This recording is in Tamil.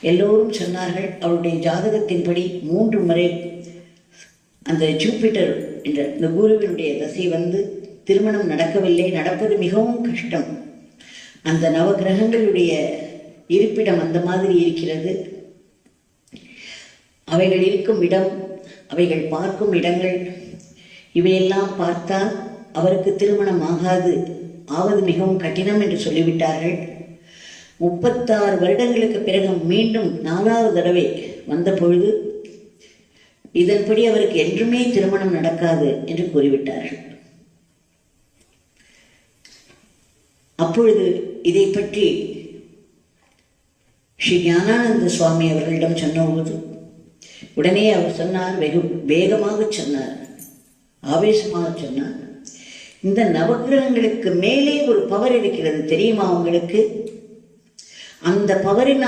எல்லோரும் சொன்னார்கள் அவருடைய ஜாதகத்தின்படி மூன்று முறை அந்த ஜூபிட்டர் என்ற இந்த குருவினுடைய தசை வந்து திருமணம் நடக்கவில்லை. நடப்பது மிகவும் கஷ்டம். அந்த நவகிரகங்களுடைய இருப்பிடம் அந்த மாதிரி இருக்கிறது. அவைகள் இருக்கும் இடம் அவைகள் பார்க்கும் இடங்கள் இவையெல்லாம் பார்த்தால் அவருக்கு திருமணம் ஆகாது. ஆவது மிகவும் கடினம் என்று சொல்லிவிட்டார்கள். முப்பத்தாறு வருடங்களுக்கு பிறகு மீண்டும் நாலாவது தடவை வந்த பொழுது இதன்படி அவருக்கு என்றுமே திருமணம் நடக்காது என்று கூறிவிட்டார்கள். அப்பொழுது இதை பற்றி ஸ்ரீ ஞானானந்த சுவாமி அவர்களிடம் சொன்னபோது உடனே அவர் சொன்னார் வெகு வேகமாக சொன்னார் ஆவேசமாக சொன்னார். இந்த நவகிரகங்களுக்கு மேலே ஒரு பவர் இருக்கிறது தெரியுமா உங்களுக்கு? அந்த பவரினால்